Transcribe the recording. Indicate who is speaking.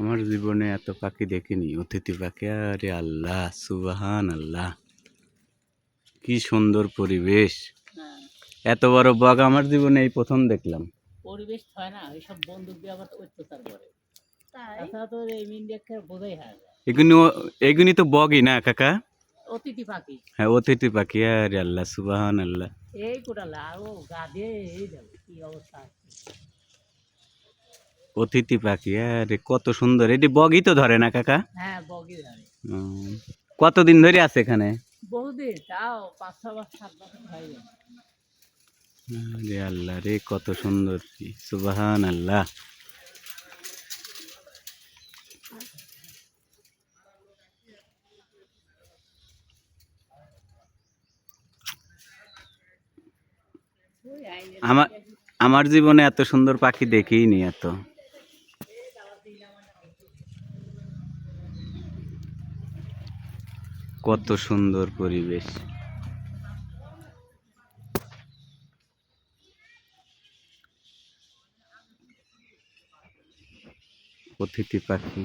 Speaker 1: আমার জীবনে এত পাখি দেখিনি। অতিথি পাখি আরে আল্লাহ সুবাহান আল্লাহ কি সুন্দর পরিবেশ।
Speaker 2: হ্যাঁ।
Speaker 1: এত বড় বাঘ আমার জীবনে এই প্রথম দেখলাম।
Speaker 2: পরিবেশ হয় না ওইসব বন্দুক দিয়ে আবার অত্যাচার করে। তাছাড়া তো এই ইন্ডিয়াকে বোঝাই হয় না।
Speaker 1: এগুনি এগুনি তো বগই না কাকা?
Speaker 2: অতিথি পাখি।
Speaker 1: হ্যাঁ অতিথি পাখি আরে আল্লাহ সুবাহান আল্লাহ
Speaker 2: এই কোটালে আরও গা এই কি অবস্থা
Speaker 1: অতিথি পাখি আরে কত সুন্দর। এটি বগি তো ধরে না কাকা?
Speaker 2: হ্যাঁ বগি ধরে।
Speaker 1: কতদিন ধরে আছে এখানে?
Speaker 2: বহুদিন তাও পাঁচ ছ বছর সাত বছর হয়ে যায়
Speaker 1: আরে আল্লাহ রে কত সুন্দর। সুবাহান আল্লাহ আমার আমার জীবনে এত সুন্দর পাখি দেখিনি এত। কত সুন্দর পরিবেশ। অতিথি পাখি।